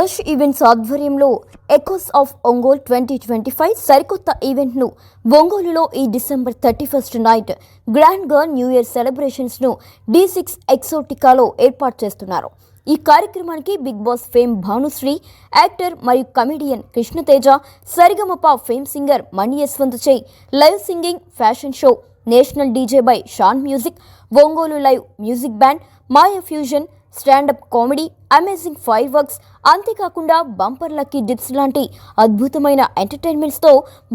Blush events ఆధ్వర్యంలో echoes of Ongole twenty twenty five సరికొత్త ఈవెంట్ను ఒంగోలులో ఈ డిసెంబర్ థర్టీ ఫస్ట్ నైట్ గ్రాండ్గా న్యూ ఇయర్ సెలబ్రేషన్స్ను డి సిక్స్ ఎక్సోటికాలో ఏర్పాటు చేస్తున్నారు. ఈ కార్యక్రమానికి Bigg Boss fame Bhanushri actor మరియు comedian Krishnateja Sarigamapa fame singer Mani Yashwanth చే live singing fashion show national DJ by Shaan music Ongole live music band Maya fusion standup comedy amazing fireworks అంతేకాకుండా bumper lucky dips లాంటి అద్భుతమైన ఎంటర్టైన్మెంట్స్తో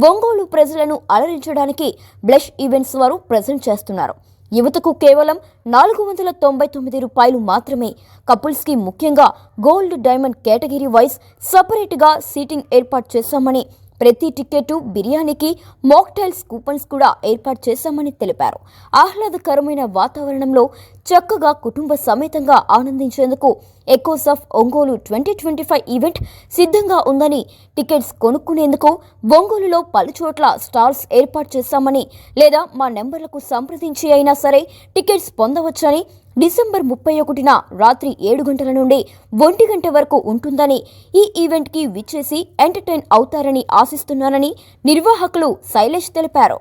ఒంగోలు ప్రజలను అలరించడానికి Blush events వారు present చేస్తున్నారు. యువతకు కేవలం నాలుగు వందల తొంభై తొమ్మిది రూపాయలు మాత్రమే. కపుల్స్కి ముఖ్యంగా గోల్డ్ డైమండ్ కేటగిరీ వైజ్ సపరేట్గా సీటింగ్ ఏర్పాటు చేశామని ప్రతి టికెట్ బిర్యానీకి మాక్టైల్స్ కూపన్స్ కూడా ఏర్పాటు చేశామని తెలిపారు. ఆహ్లాదకరమైన వాతావరణంలో చక్కగా కుటుంబ సమేతంగా ఆనందించేందుకు echoes of Ongole twenty twenty five event సిద్ధంగా ఉందని టికెట్స్ కొనుక్కునేందుకు ఒంగోలులో పలుచోట్ల స్టాల్స్ ఏర్పాటు చేశామని లేదా మా నెంబర్లకు సంప్రదించి అయినా సరే టికెట్స్ పొందవచ్చని డిసెంబర్ ముప్పై ఒకటిన రాత్రి ఏడు గంటల నుండి ఒంటి గంట వరకు ఉంటుందని ఈ ఈవెంట్కి విచ్చేసి ఎంటర్టైన్ అవుతారని ఆశిస్తున్నానని నిర్వాహకులు శైలేష్ తెలిపారు.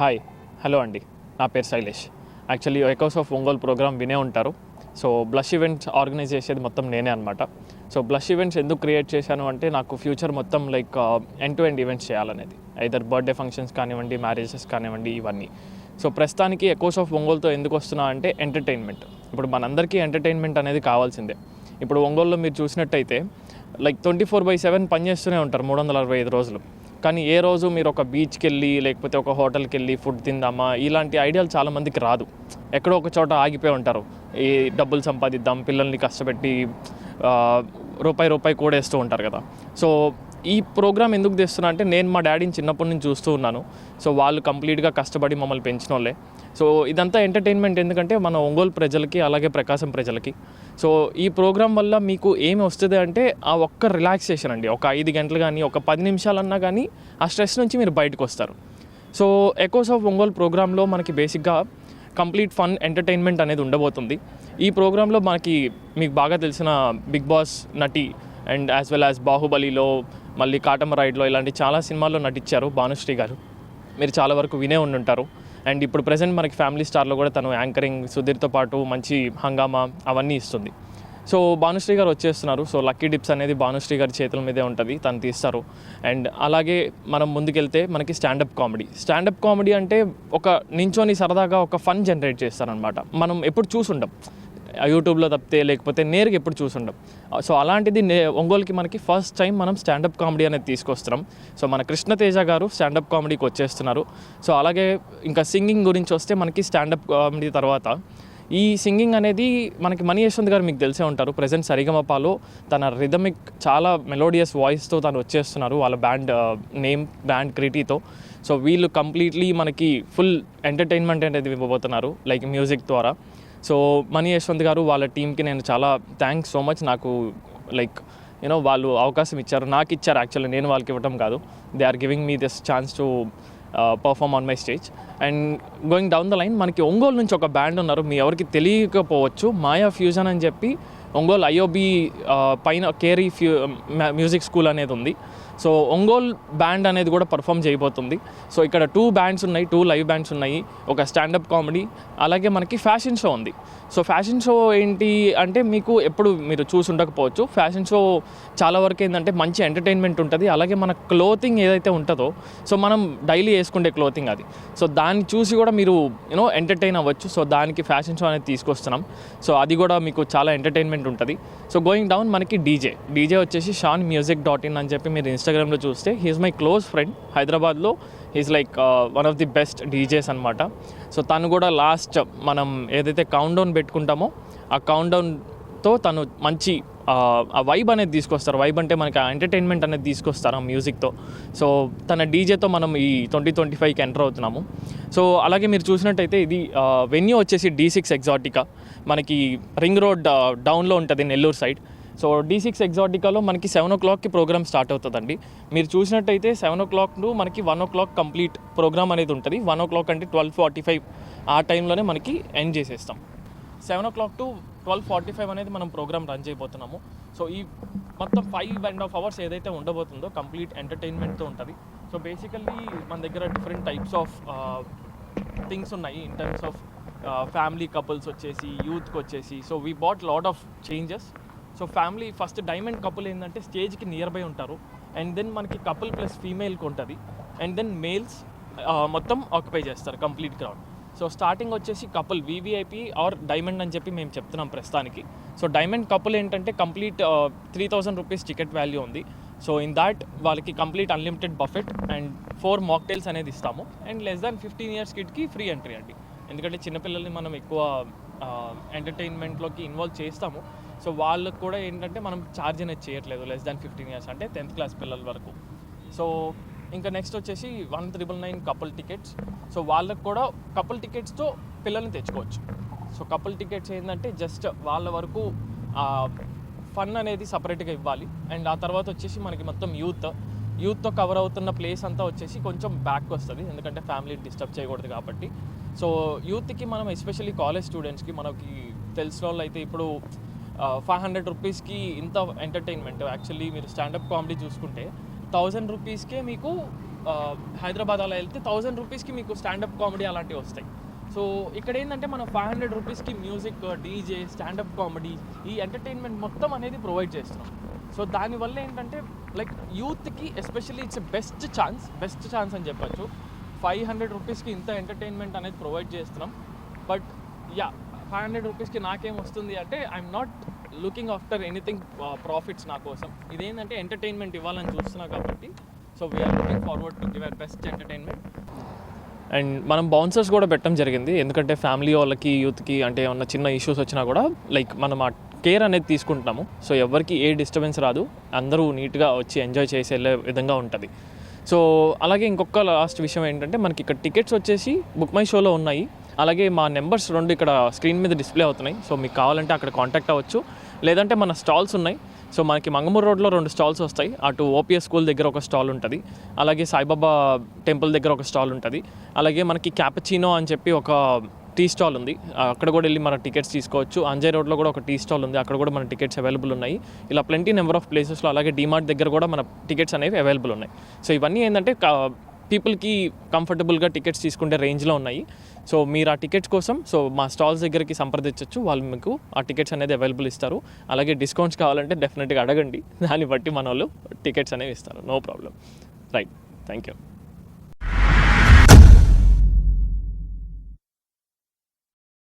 హాయ్ హలో అండి. నా పేరు Shailesh. Actually echoes of Ongole program వినే ఉంటారు. సో బ్లష్ ఈవెంట్స్ ఆర్గనైజ్ చేసేది మొత్తం నేనే అనమాట సో బ్లష్ ఈవెంట్స్ ఎందుకు క్రియేట్ చేశాను అంటే నాకు ఫ్యూచర్ మొత్తం like end to end events చేయాలనేది. ఐదర్ బర్త్డే ఫంక్షన్స్ కానివ్వండి మ్యారేజెస్ కానివ్వండి ఇవన్నీ. సో ప్రస్తుతానికి ఎకోస్ ఆఫ్ ఒంగోలుతో ఎందుకు వస్తున్నా అంటే ఎంటర్టైన్మెంట్ ఇప్పుడు మనందరికీ ఎంటర్టైన్మెంట్ అనేది కావాల్సిందే. ఇప్పుడు ఒంగోలులో మీరు చూసినట్టయితే like twenty four by seven పనిచేస్తూనే ఉంటారు మూడు వందల అరవై ఐదు రోజులు. కానీ ఏ రోజు మీరు ఒక బీచ్కి వెళ్ళి లేకపోతే ఒక హోటల్కి వెళ్ళి ఫుడ్ తిందామా ఇలాంటి ఐడియాలు చాలామందికి రాదు. ఎక్కడో ఒక చోట ఆగిపోయి ఉంటారు. ఈ డబ్బులు సంపాదిద్దాం పిల్లల్ని కష్టపెట్టి రూపాయి రూపాయి రూపాయి కూడేస్తూ ఉంటారు కదా. సో ఈ ప్రోగ్రామ్ ఎందుకు తెస్తున్నా అంటే నేను మా డాడీని చిన్నప్పటి నుంచి చూస్తూ ఉన్నాను. సో వాళ్ళు కంప్లీట్గా కష్టపడి మమ్మల్ని పెంచిన వాళ్ళే. సో ఇదంతా ఎంటర్టైన్మెంట్ ఎందుకంటే మన ఒంగోలు ప్రజలకి అలాగే ప్రకాశం ప్రజలకి. సో ఈ ప్రోగ్రామ్ వల్ల మీకు ఏమి వస్తుంది అంటే ఆ ఒక్క రిలాక్సేషన్ అండి. ఒక ఐదు గంటలు కానీ ఒక పది నిమిషాలన్నా కానీ ఆ స్ట్రెస్ నుంచి మీరు బయటకు వస్తారు. సో ఎకోస్ ఆఫ్ ఒంగోలు ప్రోగ్రాంలో మనకి బేసిక్గా కంప్లీట్ ఫన్ ఎంటర్టైన్మెంట్ అనేది ఉండబోతుంది. ఈ ప్రోగ్రాంలో మనకి మీకు బాగా తెలిసిన బిగ్ బాస్ నటి అండ్ యాజ్ వెల్ యాజ్ బాహుబలిలో మళ్ళీ కాటమ రైడ్లో ఇలాంటి చాలా సినిమాల్లో నటించారు భానుశ్రీ గారు. మీరు చాలా వరకు వినే ఉండుంటారు. అండ్ ఇప్పుడు ప్రజెంట్ మనకి ఫ్యామిలీ స్టార్లో కూడా తను యాంకరింగ్ సుధీర్తో పాటు మంచి హంగామా అవన్నీ ఇస్తుంది. సో భానుశ్రీ గారు వచ్చేస్తున్నారు. సో లక్కీ డిప్స్ అనేది భానుశ్రీ గారి చేతుల మీదే ఉంటుంది. తను తీస్తారు. అండ్ అలాగే మనం ముందుకెళ్తే మనకి స్టాండప్ కామెడీ. స్టాండప్ కామెడీ అంటే ఒక నించోని సరదాగా ఒక ఫన్ జనరేట్ చేస్తారనమాట మనం ఎప్పుడు చూసుంటాం. యూట్యూబ్లో తప్పితే లేకపోతే నేరుగా ఎప్పుడు చూసుండం సో అలాంటిది నే ఒంగోలుకి మనకి ఫస్ట్ టైం మనం స్టాండప్ కామెడీ అనేది తీసుకొస్తున్నాం. సో మన కృష్ణతేజ గారు స్టాండప్ కామెడీకి వచ్చేస్తున్నారు. సో అలాగే ఇంకా సింగింగ్ గురించి వస్తే మనకి స్టాండప్ కామెడీ తర్వాత ఈ సింగింగ్ అనేది మనకి మణి యశ్వంత్ గారు మీకు తెలిసే ఉంటారు. ప్రజెంట్ సరిగమపాలో తన రిథమిక్ చాలా మెలోడియస్ వాయిస్తో తను వచ్చేస్తున్నారు వాళ్ళ బ్యాండ్ నేమ్ బ్యాండ్ క్రిటీతో సో వీళ్ళు కంప్లీట్లీ మనకి ఫుల్ ఎంటర్టైన్మెంట్ అనేది ఇవ్వబోతున్నారు లైక్ మ్యూజిక్ ద్వారా. సో మణి యశ్వంత్ గారు వాళ్ళ టీంకి నేను చాలా థ్యాంక్స్ సో మచ్ నాకు లైక్ యూనో వాళ్ళు అవకాశం ఇచ్చారు. నాకు ఇచ్చారు యాక్చువల్లీ నేను వాళ్ళకి ఇవ్వడం కాదు. They are giving me this chance to perform on my stage and going down the line మనకి ఒంగోలు నుంచి ఒక బ్యాండ్ ఉన్నారు. మీ ఎవరికి తెలియకపోవచ్చు. మాయా ఫ్యూజన్ అని చెప్పి ఒంగోలు ఐఓబి uh, పైన కేరీ ఫ్యూ మ్యూజిక్ స్కూల్ అనేది ఉంది. సో ఒంగోల్ బ్యాండ్ అనేది కూడా పర్ఫామ్ చేయబోతుంది. సో ఇక్కడ టూ బ్యాండ్స్ ఉన్నాయి టూ లైవ్ బ్యాండ్స్ ఉన్నాయి. ఒక స్టాండప్ కామెడీ అలాగే మనకి ఫ్యాషన్ షో ఉంది. సో ఫ్యాషన్ షో ఏంటి అంటే మీకు ఎప్పుడు మీరు చూసి ఉండకపోవచ్చు. ఫ్యాషన్ షో చాలా వరకు ఏంటంటే మంచి ఎంటర్టైన్మెంట్ ఉంటుంది. అలాగే మన క్లోతింగ్ ఏదైతే ఉంటుందో సో మనం డైలీ వేసుకుంటే క్లోతింగ్ అది. సో దాన్ని చూసి కూడా మీరు యూనో ఎంటర్టైన్ అవ్వచ్చు. సో దానికి ఫ్యాషన్ షో అనేది తీసుకొస్తున్నాం. సో అది కూడా మీకు చాలా ఎంటర్టైన్మెంట్ ఉంటుంది. సో గోయింగ్ డౌన్ మనకి డీజే డీజే వచ్చేసి షాన్ మ్యూజిక్ డాట్ ఇన్ అని చెప్పి మీరు ఇన్స్టాగ్రామ్లో చూస్తే హీఈస్ మై క్లోజ్ ఫ్రెండ్ హైదరాబాద్లో he's like one of the best DJs అనమాట సో తను కూడా లాస్ట్ మనం ఏదైతే కౌంట్ డౌన్ పెట్టుకుంటామో ఆ కౌంట్ డౌన్తో తను మంచి ఆ, ఆ వైబ్ అనేది తీసుకొస్తారు. వైబ్ అంటే మనకి ఆ ఎంటర్టైన్మెంట్ అనేది తీసుకొస్తారు ఆ మ్యూజిక్తో సో తన డీజేతో మనం ఈ ట్వంటీ ట్వంటీ ఫైవ్కి ఎంటర్ అవుతున్నాము. సో అలాగే మీరు చూసినట్టయితే ఇది వెన్యూ వచ్చేసి డీ సిక్స్ ఎగ్జాటికా మనకి రింగ్ రోడ్ డౌన్లో ఉంటుంది Nellore side so D six ఎగ్జాటికాలో మనకి సెవెన్ ఓ క్లాక్కి ప్రోగ్రామ్ స్టార్ట్ అవుతుందండి. మీరు చూసినట్టయితే సెవెన్ ఓ క్లాక్ టు మనకి one o'clock complete program అనేది ఉంటుంది. వన్ ఓ క్లాక్ అంటే ట్వెల్వ్ ఫార్టీ ఫైవ్ ఆ టైంలోనే మనకి ఎండ్ చేసేస్తాం. Seven o'clock to twelve forty five అనేది మనం ప్రోగ్రామ్ రన్ చేయబోతున్నాము. సో ఈ మొత్తం ఫైవ్ అండ్ హాఫ్ అవర్స్ ఏదైతే ఉండబోతుందో కంప్లీట్ ఎంటర్టైన్మెంట్తో ఉంటుంది. సో బేసికల్లీ మన దగ్గర డిఫరెంట్ టైప్స్ ఆఫ్ థింగ్స్ ఉన్నాయి. In terms of family couples వచ్చేసి యూత్కి వచ్చేసి. So we bought lot of changes so family first diamond couple ఏంటంటే స్టేజ్కి నియర్ బై ఉంటారు. అండ్ దెన్ మనకి కపుల్ ప్లస్ ఫీమేల్కి ఉంటుంది. అండ్ దెన్ మేల్స్ మొత్తం ఆక్యుపై చేస్తారు కంప్లీట్ క్రౌడ్. సో స్టార్టింగ్ వచ్చేసి కపుల్ వివిఐపి ఆర్ డైమండ్ అని చెప్పి మేము చెప్తున్నాం ప్రస్తుతానికి. సో డైమండ్ కపుల్ ఏంటంటే complete three thousand rupees ticket value ఉంది. సో ఇన్ దాట్ వాళ్ళకి complete unlimited buffet and four mocktails అనేది ఇస్తాము. And less than fifteen years కిడ్కి free entry అండి. ఎందుకంటే చిన్నపిల్లల్ని మనం ఎక్కువ ఎంటర్టైన్మెంట్లోకి ఇన్వాల్వ్ చేస్తాము. సో వాళ్ళకు కూడా ఏంటంటే మనం ఛార్జ్ అనేది చేయట్లేదు లెస్ దాన్ ఫిఫ్టీన్ ఇయర్స్ అంటే టెన్త్ క్లాస్ పిల్లల వరకు. సో ఇంకా నెక్స్ట్ వచ్చేసి one triple nine couple tickets so వాళ్ళకు కూడా కపుల్ టికెట్స్తో పిల్లల్ని తెచ్చుకోవచ్చు. సో కపుల్ టికెట్స్ ఏంటంటే జస్ట్ వాళ్ళ వరకు ఫన్ అనేది సపరేట్గా ఇవ్వాలి. అండ్ ఆ తర్వాత వచ్చేసి మనకి మొత్తం యూత్ యూత్తో కవర్ అవుతున్న ప్లేస్ అంతా వచ్చేసి కొంచెం బ్యాక్ వస్తుంది. ఎందుకంటే ఫ్యామిలీ డిస్టర్బ్ చేయకూడదు కాబట్టి. సో యూత్కి మనం ఎస్పెషల్లీ కాలేజ్ స్టూడెంట్స్కి మనకి తెలిసిన వాళ్ళు అయితే ఇప్పుడు ఫైవ్ హండ్రెడ్ రూపీస్కి ఇంత ఎంటర్టైన్మెంట్ యాక్చువల్లీ మీరు స్టాండప్ కామెడీ చూసుకుంటే థౌజండ్ రూపీస్కే మీకు హైదరాబాద్ అలా వెళ్తే థౌజండ్ రూపీస్కి మీకు స్టాండప్ కామెడీ అలాంటివి వస్తాయి. సో ఇక్కడ ఏంటంటే మనం ఫైవ్ హండ్రెడ్ రూపీస్కి మ్యూజిక్ డీజే స్టాండప్ కామెడీ ఈ ఎంటర్టైన్మెంట్ మొత్తం అనేది ప్రొవైడ్ చేస్తున్నాం. సో దానివల్ల ఏంటంటే లైక్ యూత్కి especially it's best chance best chance అని చెప్పచ్చు. ఫైవ్ హండ్రెడ్ రూపీస్కి ఇంత ఎంటర్టైన్మెంట్ అనేది ప్రొవైడ్ చేస్తున్నాం. బట్ యా ఫైవ్ హండ్రెడ్ రూపీస్కి నాకేం వస్తుంది అంటే I'm not looking after anything profits నా కోసం. ఇదేంటంటే ఎంటర్టైన్మెంట్ ఇవ్వాలని చూస్తున్నా కాబట్టి so we are looking forward to give our best entertainment and మనం బౌన్సర్స్ కూడా పెట్టడం జరిగింది. ఎందుకంటే ఫ్యామిలీ వాళ్ళకి యూత్కి అంటే ఏమన్నా చిన్న ఇష్యూస్ వచ్చినా కూడా లైక్ మనం ఆ కేర్ అనేది తీసుకుంటున్నాము. సో ఎవరికి ఏ డిస్టర్బెన్స్ రాదు. అందరూ నీట్గా వచ్చి ఎంజాయ్ చేసే వెళ్ళే విధంగా ఉంటుంది. సో అలాగే ఇంకొక లాస్ట్ విషయం ఏంటంటే మనకి ఇక్కడ టికెట్స్ వచ్చేసి బుక్ మై షోలో ఉన్నాయి. అలాగే మా నెంబర్స్ రెండు ఇక్కడ స్క్రీన్ మీద డిస్ప్లే అవుతున్నాయి. సో మీకు కావాలంటే అక్కడ కాంటాక్ట్ అవ్వచ్చు. లేదంటే మన స్టాల్స్ ఉన్నాయి. సో మనకి మంగమూరు రోడ్లో రెండు స్టాల్స్ వస్తాయి. అటు ఓపీఎస్ స్కూల్ దగ్గర ఒక స్టాల్ ఉంటుంది. అలాగే సాయిబాబా టెంపుల్ దగ్గర ఒక స్టాల్ ఉంటుంది. అలాగే మనకి క్యాపచినో అని చెప్పి ఒక టీ స్టాల్ ఉంది. అక్కడ కూడా వెళ్ళి మన టికెట్స్ తీసుకోవచ్చు. అంజయ్ రోడ్లో కూడా ఒక టీ స్టాల్ ఉంది. అక్కడ కూడా మన టికెట్స్ అవైలబుల్ ఉన్నాయి. ఇలా ప్లెంటీ నెంబర్ ఆఫ్ ప్లేసెస్లో అలాగే డిమార్ట్ దగ్గర కూడా మన టికెట్స్ అనేవి అవైలబుల్ ఉన్నాయి. సో ఇవన్నీ ఏంటంటే పీపుల్కి కంఫర్టబుల్గా టికెట్స్ తీసుకుంటే రేంజ్లో ఉన్నాయి. సో మీరు ఆ టికెట్స్ కోసం సో మా స్టాల్స్ దగ్గరికి సంప్రదించవచ్చు వాళ్ళు మీకు ఆ టికెట్స్ అనేది అవైలబుల్ ఇస్తారు. అలాగే డిస్కౌంట్స్ కావాలంటే డెఫినెట్గా అడగండి. దాన్ని బట్టి మన వాళ్ళు టికెట్స్ అనేవి ఇస్తారు. No problem. Right. Thank you